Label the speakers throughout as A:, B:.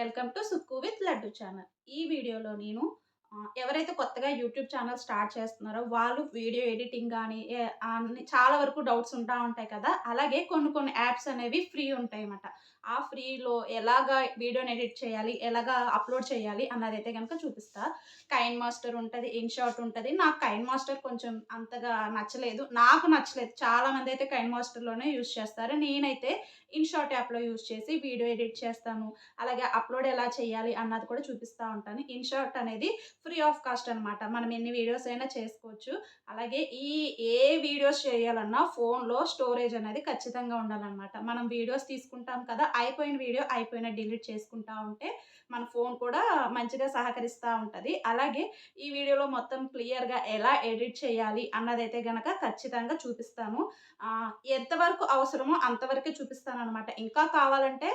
A: Welcome to Sukku with Laddu channel. ఈ వీడియోలో నేను ఎవరైతే కొత్తగా యూట్యూబ్ ఛానల్ స్టార్ట్ చేస్తున్నారో వాళ్ళు వీడియో ఎడిటింగ్ కానీ అన్ని చాలా వరకు డౌట్స్ ఉంటా ఉంటాయి కదా. అలాగే కొన్ని కొన్ని యాప్స్ అనేవి ఫ్రీ ఉంటాయి అన్నమాట ఆ ఫ్రీలో ఎలాగా వీడియోని ఎడిట్ చేయాలి ఎలాగా అప్లోడ్ చేయాలి అన్నది అయితే కనుక చూపిస్తా. కైన్ మాస్టర్ ఉంటుంది ఇన్షాట్ ఉంటుంది. నాకు కైన్ మాస్టర్ కొంచెం అంతగా నచ్చలేదు. నాకు నచ్చలేదు. చాలా మంది అయితే కైన్ మాస్టర్లోనే యూస్ చేస్తారు. నేనైతే ఇన్షాట్ యాప్లో యూస్ చేసి వీడియో ఎడిట్ చేస్తాను. అలాగే అప్లోడ్ ఎలా చేయాలి అన్నది కూడా చూపిస్తూ ఉంటాను. ఇన్షాట్ అనేది ఫ్రీ ఆఫ్ కాస్ట్ అనమాట మనం ఎన్ని వీడియోస్ అయినా చేసుకోవచ్చు. అలాగే ఈ ఏ వీడియోస్ చేయాలన్నా ఫోన్లో స్టోరేజ్ అనేది ఖచ్చితంగా ఉండాలన్నమాట. మనం వీడియోస్ తీసుకుంటాం కదా అయిపోయిన వీడియో అయిపోయిన డిలీట్ చేసుకుంటా ఉంటే మన ఫోన్ కూడా మంచిగా సహకరిస్తూ ఉంటుంది. అలాగే ఈ వీడియోలో మొత్తం క్లియర్గా ఎలా ఎడిట్ చేయాలి అన్నదైతే గనక ఖచ్చితంగా చూపిస్తాను. ఎంతవరకు అవసరమో అంతవరకే చూపిస్తాను అనమాట ఇంకా కావాలంటే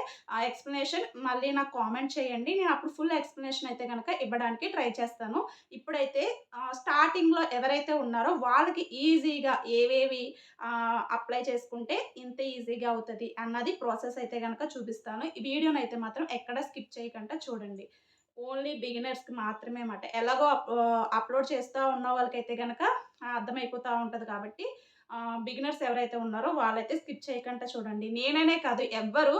A: ఎక్స్ప్లెనేషన్ మళ్ళీ నాకు కామెంట్ చేయండి. నేను అప్పుడు ఫుల్ ఎక్స్ప్లెనేషన్ అయితే కనుక ఇవ్వడానికి ట్రై చేస్తాను. ఇప్పుడైతే స్టార్టింగ్లో ఎవరైతే ఉన్నారో వాళ్ళకి ఈజీగా ఏవేవి అప్లై చేసుకుంటే ఇంత ఈజీగా అవుతుంది అన్నది ప్రాసెస్ అయితే కనుక చూపిస్తాను. ఈ వీడియోని అయితే మాత్రం ఎక్కడ స్కిప్ చేయకుండా చూడండి. ఓన్లీ బిగినర్స్కి మాత్రమే అన్నమాట. ఎలాగో అప్లోడ్ చేస్తూ ఉన్న వాళ్ళకైతే కనుక అర్థమైపోతూ ఉంటుంది కాబట్టి బిగినర్స్ ఎవరైతే ఉన్నారో వాళ్ళైతే స్కిప్ చేయకుండా చూడండి. నేననే కాదు ఎవ్వరు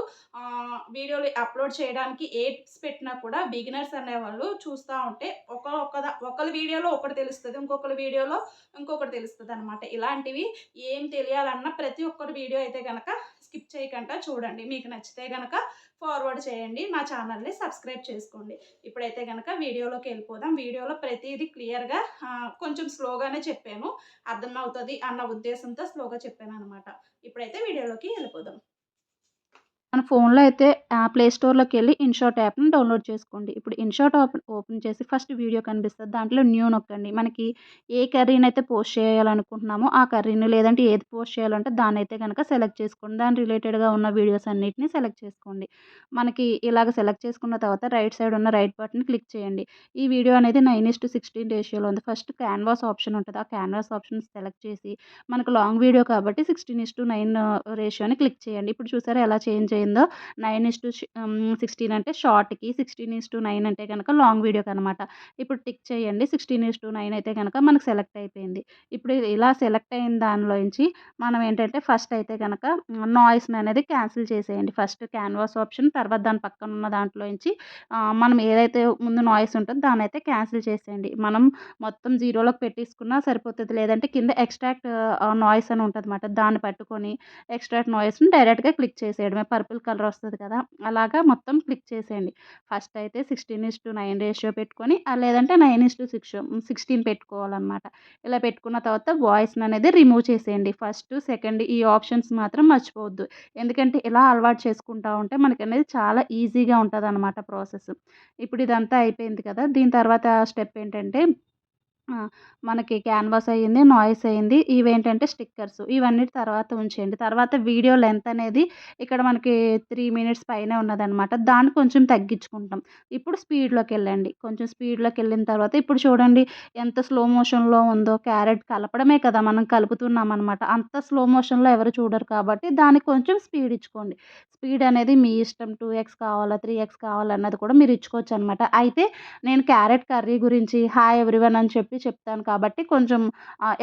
A: వీడియోలు అప్లోడ్ చేయడానికి ఏడ్స్ పెట్టినా కూడా బిగినర్స్ అనేవాళ్ళు చూస్తూ ఉంటే ఒక ఒక ఒకరి వీడియోలో ఒకటి తెలుస్తుంది ఇంకొకరి వీడియోలో ఇంకొకటి తెలుస్తుంది అనమాట ఇలాంటివి ఏం తెలియాలన్నా ప్రతి ఒక్కరి వీడియో అయితే కనుక స్కిప్ చేయకుండా చూడండి. మీకు నచ్చితే కనుక ఫార్వర్డ్ చేయండి నా ఛానల్ని సబ్స్క్రైబ్ చేసుకోండి. ఇప్పుడైతే కనుక వీడియోలోకి వెళ్ళిపోదాం. వీడియోలో ప్రతిదీ క్లియర్గా కొంచెం స్లోగానే చెప్పాను. అర్థమవుతుంది అన్న ఉద్దేశంతో స్లోగా చెప్పాను అనమాట ఇప్పుడైతే వీడియోలోకి వెళ్ళిపోదాం.
B: మన ఫోన్లో అయితే ప్లే స్టోర్లోకి వెళ్ళి ఇన్షాట్ యాప్ని డౌన్లోడ్ చేసుకోండి. ఇప్పుడు ఇన్షాట్ ఓపెన్ ఓపెన్ చేసి ఫస్ట్ వీడియో కనిపిస్తుంది. దాంట్లో న్యూ నొక్కండి. మనకి ఏ కర్రీని అయితే పోస్ట్ చేయాలనుకుంటున్నామో ఆ కర్రీని లేదంటే ఏది పోస్ట్ చేయాలంటే దాన్ని అయితే కనుక సెలెక్ట్ చేసుకోండి. దాని రిలేటెడ్గా ఉన్న వీడియోస్ అన్నిటిని సెలెక్ట్ చేసుకోండి. మనకి ఇలాగ సెలెక్ట్ చేసుకున్న తర్వాత రైట్ సైడ్ ఉన్న రైట్ బటన్ క్లిక్ చేయండి. ఈ వీడియో అనేది నైన్ ఇస్ టు సిక్స్టీన్ రేషియోలో ఉంది. ఫస్ట్ క్యాన్వాస్ ఆప్షన్ ఉంటుంది. ఆ క్యాన్వాస్ ఆప్షన్ సెలెక్ట్ చేసి మనకు లాంగ్ వీడియో కాబట్టి సిక్స్టీన్ ఇస్ టు నైన్ రేషియోని క్లిక్ చేయండి. ఇప్పుడు చూసారా ఎలా చేంజ్ అయిందో నైన్ ఇస్ టు సిక్స్టీన్ అంటే షార్ట్కి సిక్స్టీన్ ఇస్ టు నైన్ అంటే కనుక లాంగ్ వీడియోకి అనమాట ఇప్పుడు టిక్ చేయండి సిక్స్టీన్ ఇస్ టు నైన్ అయితే కనుక మనకు సెలెక్ట్ అయిపోయింది. ఇప్పుడు ఇలా సెలెక్ట్ అయిన దానిలోంచి మనం ఏంటంటే ఫస్ట్ అయితే కనుక నాయిస్ అనేది క్యాన్సిల్ చేసేయండి. ఫస్ట్ క్యాన్వాస్ ఆప్షన్ తర్వాత దాని పక్కన ఉన్న దాంట్లోంచి మనం ఏదైతే ముందు నాయిస్ ఉంటుందో దాన్ని అయితే క్యాన్సిల్ చేసేయండి. మనం మొత్తం జీరోలోకి పెట్టేసుకున్నా సరిపోతుంది. లేదంటే కింద ఎక్స్ట్రాక్ట్ నాయిస్ అని ఉంటుంది అనమాట దాన్ని పట్టుకొని ఎక్స్ట్రాక్ట్ నాయిస్ని డైరెక్ట్గా క్లిక్ చేసేయడమే. పర్పుల్ కలర్ వస్తుంది కదా! అలాగా మొత్తం క్లిక్ చేసేయండి. ఫస్ట్ అయితే sixteen is to nine ratio పెట్టుకొని లేదంటే nine is to six sixteen పెట్టుకోవాలన్నమాట. ఇలా పెట్టుకున్న తర్వాత వాయిస్ని అనేది రిమూవ్ చేసేయండి. ఫస్ట్ సెకండ్ ఈ ఆప్షన్స్ మాత్రం మర్చిపోవద్దు. ఎందుకంటే ఇలా అలవాటు చేసుకుంటా ఉంటే మనకి అనేది చాలా ఈజీగా ఉంటుంది అనమాట ప్రాసెస్. ఇప్పుడు ఇదంతా అయిపోయింది కదా! దీని తర్వాత స్టెప్ ఏంటంటే మనకి క్యాన్వాస్ అయ్యింది నాయిస్ అయ్యింది ఇవేంటంటే స్టిక్కర్స్. ఇవన్నీ తర్వాత ఉంచేయండి. తర్వాత వీడియో లెంత్ అనేది ఇక్కడ మనకి త్రీ మినిట్స్ పైనే ఉన్నదనమాట దాన్ని కొంచెం తగ్గించుకుంటాం. ఇప్పుడు స్పీడ్లోకి వెళ్ళండి. కొంచెం స్పీడ్లోకి వెళ్ళిన తర్వాత ఇప్పుడు చూడండి ఎంత స్లో మోషన్లో ఉందో క్యారెట్ కలపడమే కదా మనం కలుపుతున్నాం అనమాట అంత స్లో మోషన్లో ఎవరు చూడరు కాబట్టి దానికి కొంచెం స్పీడ్ ఇచ్చుకోండి. స్పీడ్ అనేది మీ ఇష్టం. టూ ఎక్స్ కావాలా త్రీ ఎక్స్ కావాలన్నది కూడా మీరు ఇచ్చుకోవచ్చు అనమాట అయితే నేను క్యారెట్ కర్రీ గురించి హాయ్ ఎవ్రీవన్ అని చెప్పి చెప్తాను కాబట్టి కొంచెం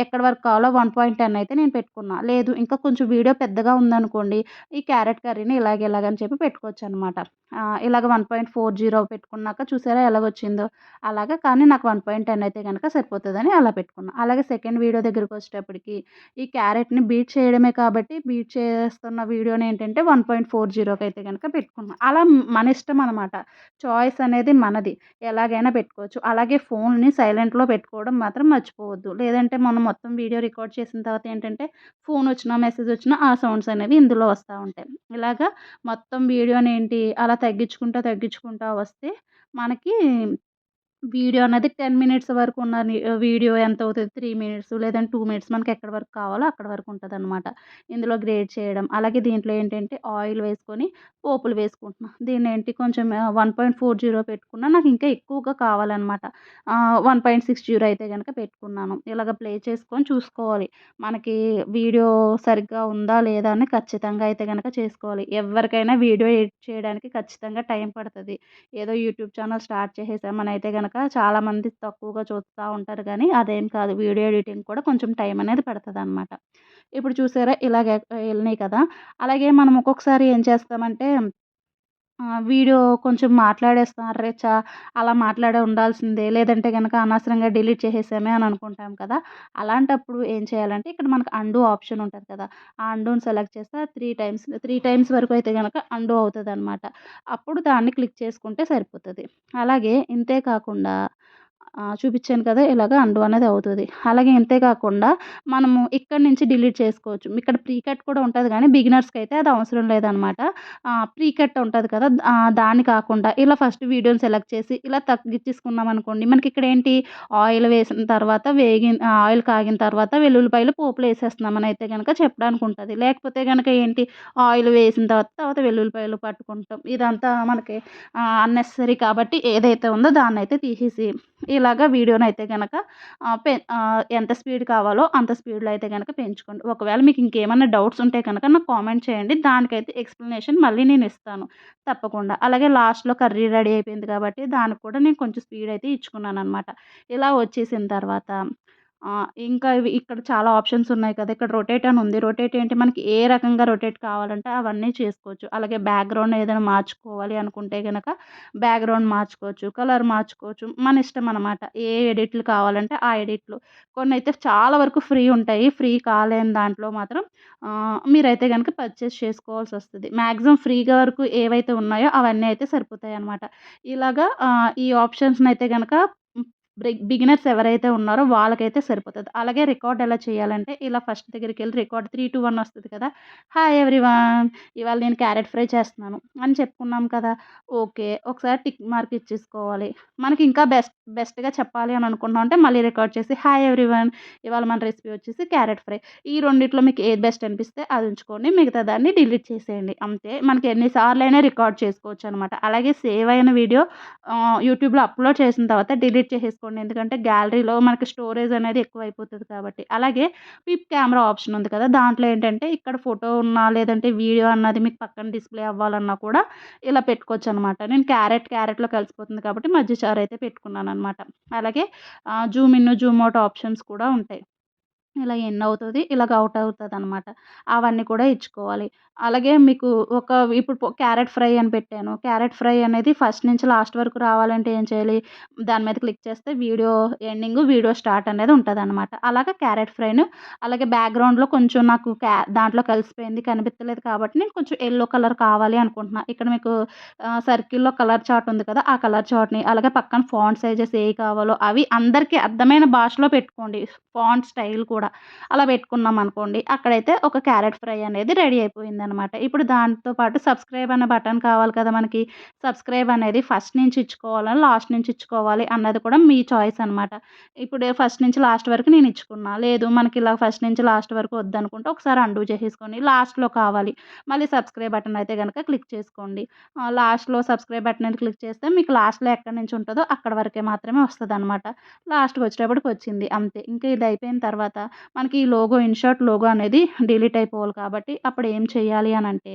B: ఎక్కడ ఎక్కడి వరకు కావాలో వన్ పాయింట్ టెన్ అయితే నేను పెట్టుకున్నా. లేదు ఇంకా కొంచెం వీడియో పెద్దగా ఉందనుకోండి ఈ క్యారెట్ కర్రీని ఇలాగ ఇలాగని చెప్పి పెట్టుకోవచ్చు అనమాట ఇలాగ వన్ పాయింట్ ఫోర్ జీరో పెట్టుకున్నాక చూసారా ఎలాగొచ్చిందో? అలాగా కానీ నాకు వన్ పాయింట్ టెన్ అయితే కనుక సరిపోతుందని అలా పెట్టుకున్నా. అలాగే సెకండ్ వీడియో దగ్గరికి వచ్చేటప్పటికి ఈ క్యారెట్ని బీట్ చేయడమే కాబట్టి బీట్ చేస్తున్న వీడియోని ఏంటంటే వన్ పాయింట్ ఫోర్ జీరోకి అయితే కనుక పెట్టుకున్నాను అలా మన ఇష్టం అనమాట. చాయిస్ అనేది మనది. ఎలాగైనా పెట్టుకోవచ్చు. అలాగే ఫోన్ని సైలెంట్లో పెట్టుకోవడం మాత్రం మర్చిపోవద్దు. లేదంటే మనం మొత్తం వీడియో రికార్డ్ చేసిన తర్వాత ఏంటంటే ఫోన్ వచ్చినా మెసేజ్ వచ్చినా ఆ సౌండ్స్ అనేవి ఇందులో వస్తూ ఉంటాయి. ఇలాగా మొత్తం వీడియోని ఏంటి అలా తగ్గించుకుంటా తగ్గించుకుంటా వస్తే మనకి వీడియో అనేది 10 మినిట్స్ వరకు ఉన్న వీడియో ఎంత అవుతుంది త్రీ మినిట్స్ లేదంటే టూ మినిట్స్ మనకి ఎక్కడ వరకు కావాలో అక్కడ వరకు ఉంటుంది అనమాట ఇందులో గ్రేడ్ చేయడం. అలాగే దీంట్లో ఏంటంటే ఆయిల్ వేసుకొని పోపులు వేసుకుంటున్నాను దీన్ని ఏంటి కొంచెం వన్ పాయింట్ ఫోర్ జీరో పెట్టుకున్నా. నాకు ఇంకా ఎక్కువగా కావాలన్నమాట వన్ పాయింట్ సిక్స్ జీరో అయితే కనుక పెట్టుకున్నాను. ఇలాగ ప్లే చేసుకొని చూసుకోవాలి. మనకి వీడియో సరిగ్గా ఉందా? లేదా? అని ఖచ్చితంగా అయితే కనుక చేసుకోవాలి. ఎవరికైనా వీడియో ఎడిట్ చేయడానికి ఖచ్చితంగా టైం పడుతుంది ఏదో యూట్యూబ్ ఛానల్ స్టార్ట్ చేసేసామనయితే గనక చాలామంది తక్కువగా చూస్తూ ఉంటారు కానీ అదేం కాదు. వీడియో ఎడిటింగ్ కూడా కొంచెం టైం అనేది పడతదనమాట. ఇప్పుడు చూసారా ఇలాగే వెళ్ళినాయి కదా! అలాగే మనం ఒక్కొక్కసారి ఏం చేస్తామంటే వీడియో కొంచెం మాట్లాడేస్తాం. అర్రె! అలా మాట్లాడే ఉండాల్సిందే. లేదంటే కనుక అనవసరంగా డిలీట్ చేసేసామే అని అనుకుంటాం కదా! అలాంటప్పుడు ఏం చేయాలంటే ఇక్కడ మనకు అండూ ఆప్షన్ ఉంటుంది కదా! ఆ అండూని సెలెక్ట్ చేస్తే త్రీ టైమ్స్ త్రీ టైమ్స్ వరకు అయితే కనుక అండు అవుతుంది అవుతదనమాట. అప్పుడు దాన్ని క్లిక్ చేసుకుంటే సరిపోతుంది అలాగే ఇంతే కాకుండా చూపించాను కదా! ఇలాగ అండు అనేది అవుతుంది అలాగే ఇంతే కాకుండా మనము ఇక్కడ నుంచి డిలీట్ చేసుకోవచ్చు. ఇక్కడ ప్రీ కట్ కూడా కానీ బిగినర్స్కి అయితే అది అవసరం లేదనమాట. ఆహ్, ప్రీ కట్ కదా! దాన్ని కాకుండా ఇలా ఫస్ట్ వీడియోని సెలెక్ట్ చేసి ఇలా తగ్గించేసుకున్నామనుకోండి మనకి ఇక్కడ ఏంటి ఆయిల్ వేసిన తర్వాత వేగిన ఆయిల్ కాగిన తర్వాత వెల్లుల్లిపాయలు వేసేస్తున్నామనైతే గనుక చెప్పడానికి ఉంటుంది లేకపోతే కనుక ఏంటి ఆయిల్ వేసిన తర్వాత, తర్వాత వెల్లుల్లిపాయలు పట్టుకుంటాం. ఇదంతా మనకి అన్నెసరీ కాబట్టి ఏదైతే ఉందో దాన్నయితే తీసేసి ఇలాగ వీడియోని అయితే కనుక పె ఎంత స్పీడ్ కావాలో అంత స్పీడ్‌లో అయితే కనుక పెంచుకోండి. ఒకవేళ మీకు ఇంకేమైనా డౌట్స్ ఉంటే కనుక నాకు కామెంట్ చేయండి. దానికైతే ఎక్స్‌ప్లనేషన్ మళ్ళీ నేను ఇస్తాను తప్పకుండా. అలాగే లాస్ట్‌లో కర్రీ రెడీ అయిపోయింది కాబట్టి దానికి కూడా నేను కొంచెం స్పీడ్ అయితే ఇచ్చుకున్నాననమాట. ఇలా వచ్చేసిన తర్వాత ఇంకా ఇవి ఇక్కడ చాలా ఆప్షన్స్ ఉన్నాయి కదా! ఇక్కడ రొటేట్ అని ఉంది. రొటేట్ ఏంటి మనకి ఏ రకంగా రొటేట్ కావాలంటే అవన్నీ చేసుకోవచ్చు. అలాగే బ్యాక్‌గ్రౌండ్ ఏదైనా మార్చుకోవాలి అనుకుంటే కనుక బ్యాక్‌గ్రౌండ్ మార్చుకోవచ్చు. కలర్ మార్చుకోవచ్చు. మన ఇష్టం అనమాట. ఏ ఎడిట్లు కావాలంటే ఆ ఎడిట్లు. కొన్ని అయితే చాలా వరకు ఫ్రీ ఉంటాయి. ఫ్రీ కాలేని దాంట్లో మాత్రం మీరైతే కనుక పర్చేస్ చేసుకోవాల్సి వస్తుంది మ్యాక్సిమం ఫ్రీగా వరకు ఏవైతే ఉన్నాయో అవన్నీ అయితే సరిపోతాయి అనమాట ఇలాగా ఈ ఆప్షన్స్ని అయితే కనుక బిగినర్స్ ఎవరైతే ఉన్నారో వాళ్ళకైతే సరిపోతుంది అలాగే రికార్డ్ ఎలా చేయాలంటే ఇలా ఫస్ట్ దగ్గరికి వెళ్ళి రికార్డ్ త్రీ టూ వన్ వస్తుంది కదా! హాయ్ ఎవ్రీవన్ ఇవాళ నేను క్యారెట్ ఫ్రై చేస్తున్నాను అని చెప్పుకున్నాం కదా! ఓకే. ఒకసారి టిక్ మార్క్ ఇచ్చేసుకోవాలి. మనకి ఇంకా బెస్ట్ బెస్ట్‌గా చెప్పాలి అని అనుకున్నామంటే మళ్ళీ రికార్డ్ చేసి హాయ్ ఎవ్రీవన్ ఇవాళ మన రెసిపీ వచ్చేసి క్యారెట్ ఫ్రై. ఈ రెండిట్లో మీకు ఏది బెస్ట్ అనిపిస్తే అది ఉంచుకోండి. మిగతా దాన్ని డిలీట్ చేసేయండి. అంతే. మనకి ఎన్నిసార్లు అయినా రికార్డ్ చేసుకోవచ్చు అనమాట అలాగే సేవ్ అయిన వీడియో యూట్యూబ్‌లో అప్‌లోడ్ చేసిన తర్వాత డిలీట్ చేసేసుకోండి. ఎందుకంటే గ్యాలరీలో మనకి స్టోరేజ్ అనేది ఎక్కువైపోతుంది కాబట్టి. అలాగే పిప్ కెమెరా ఆప్షన్ ఉంది కదా! దాంట్లో ఏంటంటే ఇక్కడ ఫోటో ఉన్నా లేదంటే వీడియో అన్నది మీకు పక్కన డిస్‌ప్లే అవ్వాలన్నా కూడా ఇలా పెట్టుకోవచ్చు అనమాట నేను క్యారెట్ క్యారెట్‌లో కలిసిపోతుంది కాబట్టి మధ్య చార్ అయితే పెట్టుకున్నాను అనమాట అలాగే zoom in, zoom out options కూడా ఉంటాయి. ఇలా ఎన్ అవుతుంది ఇలాగ అవుట్ అవుతుంది అనమాట అవన్నీ కూడా ఇచ్చుకోవాలి. అలాగే మీకు ఒక ఇప్పుడు క్యారెట్ ఫ్రై అని పెట్టాను. క్యారెట్ ఫ్రై అనేది ఫస్ట్ నుంచి లాస్ట్ వరకు రావాలంటే ఏం చేయాలి? దాని మీద క్లిక్ చేస్తే వీడియో ఎండింగ్, వీడియో స్టార్ట్ అనేది ఉంటుంది అనమాట అలాగా క్యారెట్ ఫ్రైను అలాగే బ్యాక్‌గ్రౌండ్‌లో కొంచెం నాకు క్యా దాంట్లో కలిసిపోయింది కనిపించలేదు కాబట్టి నేను కొంచెం ఎల్లో కలర్ కావాలి అనుకుంటున్నాను ఇక్కడ మీకు సర్కిల్‌లో కలర్ చార్ట్ ఉంది కదా! ఆ కలర్ చార్ట్‌ని అలాగే పక్కన ఫాంట్ సైజెస్ ఏవి కావాలో అవి అందరికీ అర్థమైన భాషలో పెట్టుకోండి. ఫాంట్ స్టైల్ కూడా. అలా పెట్టుకున్నాం అనుకోండి అక్కడైతే ఒక క్యారెట్ ఫ్రై అనేది రెడీ అయిపోయింది అనమాట ఇప్పుడు దాంతో పాటు సబ్స్క్రైబ్ అనే బటన్ కావాలి కదా! మనకి. సబ్స్క్రైబ్ అనేది ఫస్ట్ నుంచి ఇచ్చుకోవాలని లాస్ట్ నుంచి ఇచ్చుకోవాలి అన్నది కూడా మీ చాయిస్ అనమాట. ఇప్పుడు ఫస్ట్ నుంచి లాస్ట్ వరకు నేను ఇచ్చుకున్నా. లేదు మనకి ఇలా ఫస్ట్ నుంచి లాస్ట్ వరకు వద్దనుకుంటే ఒకసారి అండూ చేసేసుకొని లాస్ట్‌లో కావాలి. మళ్ళీ సబ్స్క్రైబ్ బటన్ అయితే కనుక క్లిక్ చేసుకోండి. లాస్ట్‌లో సబ్స్క్రైబ్ బటన్ అనేది క్లిక్ చేస్తే మీకు లాస్ట్‌లో ఎక్కడి నుంచి ఉంటుందో అక్కడ వరకే మాత్రమే వస్తుంది అనమాట లాస్ట్‌కి వచ్చేటప్పటికి వచ్చింది. అంతే. ఇంకా ఇది అయిపోయిన తర్వాత మనకి ఈ లోగో ఇన్షర్ట్ లోగో అనేది డిలీట్ అయిపోవాలి కాబట్టి అప్పుడు ఏం చేయాలి అని అంటే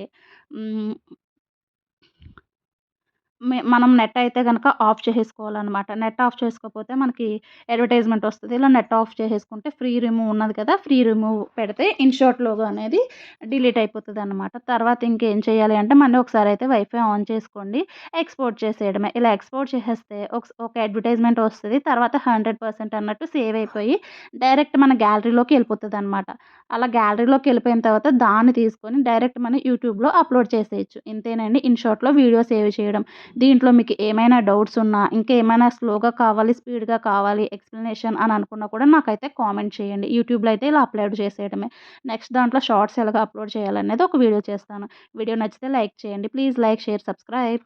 B: మనం నెట్ అయితే కనుక ఆఫ్ చేసేసుకోవాలనమాట. నెట్ ఆఫ్ చేసుకోకపోతే మనకి అడ్వర్టైజ్‌మెంట్ వస్తుంది ఇలా నెట్ ఆఫ్ చేసేసుకుంటే ఫ్రీ రిమూవ్ ఉన్నది కదా! ఫ్రీ రిమూవ్ పెడితే ఇన్‌షాట్ లోగో అనేది డిలీట్ అయిపోతుంది అనమాట తర్వాత ఇంకేం చేయాలి అంటే మళ్ళీ ఒకసారి అయితే వైఫై ఆన్ చేసుకోండి. ఎక్స్‌పోర్ట్ చేసేయడమే. ఇలా ఎక్స్‌పోర్ట్ చేసేస్తే ఒక అడ్వర్టైజ్‌మెంట్ వస్తుంది తర్వాత 100% అన్నట్టు సేవ్ అయిపోయి డైరెక్ట్ మన గ్యాలరీలోకి ఎళ్ళిపోతదనమాట. అలా గ్యాలరీలోకి వెళ్ళిపోయిన తర్వాత దాన్ని తీసుకొని డైరెక్ట్ మన యూట్యూబ్‌లో అప్‌లోడ్ చేసేయొచ్చు. ఇంతేనండి ఇన్షార్ట్లో వీడియో సేవ్ చేయడం. దీంట్లో మీకు ఏమైనా డౌట్స్ ఉన్నా, ఇంకా ఏమైనా స్లోగా కావాలి, స్పీడ్‌గా కావాలి ఎక్స్‌ప్లనేషన్ అని అనుకున్నా కూడా నాకైతే కామెంట్ చేయండి. యూట్యూబ్‌లో అయితే ఇలా అప్‌లోడ్ చేసేయడమే. నెక్స్ట్ దాంట్లో షార్ట్స్ ఎలాగా అప్‌లోడ్ చేయాలనేది ఒక వీడియో చేస్తాను. వీడియో నచ్చితే లైక్ చేయండి. Please like, share, subscribe.